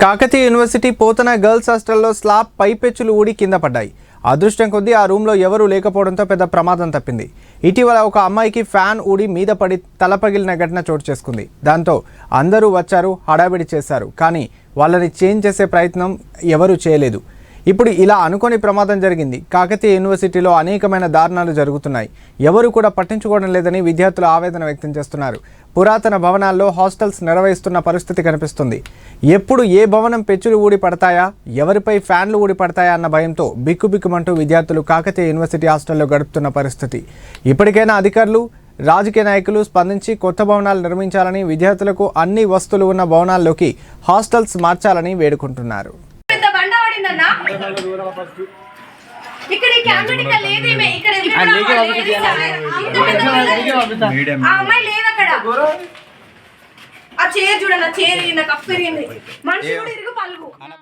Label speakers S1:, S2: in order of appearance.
S1: Kakatiya university Pothana girls హాస్టల్లో slab పైపెచ్చులు ఊడి కింద పడ్డాయి. అదృష్టం కొద్దీ ఆ రూమ్లో ఎవరూ లేకపోవడంతో పెద్ద ప్రమాదం తప్పింది. ఇటీవల ఒక అమ్మాయికి ఫ్యాన్ ఊడి మీద పడి తల పగిలిన ఘటన చోటు చేసుకుంది. దాంతో అందరూ వచ్చారు హడావిడి చేశారు. కానీ వాళ్ళని చేంజ్ చేసే ప్రయత్నం ఎవరూ చేయలేదు. ఇప్పుడు ఇలా అనుకోని ప్రమాదం జరిగింది. కాకతీయ యూనివర్సిటీలో అనేకమైన దారుణాలు జరుగుతున్నాయి. ఎవరు కూడా పట్టించుకోవడం లేదని విద్యార్థులు ఆవేదన వ్యక్తం చేస్తున్నారు. పురాతన భవనాల్లో హాస్టల్స్ నిర్వహిస్తున్న పరిస్థితి కనిపిస్తుంది. ఎప్పుడు ఏ భవనం పెచ్చులు ఊడి పడతాయా? ఎవరిపై ఫ్యాన్లు ఊడి పడతాయా అన్న భయంతో బిక్కుబిక్కుమంటూ విద్యార్థులు కాకతీయ యూనివర్సిటీ హాస్టల్లో గడుపుతున్న పరిస్థితి. ఇప్పటికైనా అధికారులు రాజకీయ నాయకులు స్పందించి కొత్త భవనాలు నిర్మించాలని విద్యార్థులకు అన్ని వస్తువులు ఉన్న భవనాల్లోకి హాస్టల్స్ మార్చాలని వేడుకుంటున్నారు.
S2: ఇక్కడ ఈ క్యాబినెట్ ఇక్కడ లేదేమే ఇక్కడ ఇక్కడ ఆ అమ్మాయి లేదు అక్కడ. ఆ చైర్ చూడండి ఆ చైర్ నాకు అప్పిరింది మనిషి కూడా ఇరుగు పలుగు.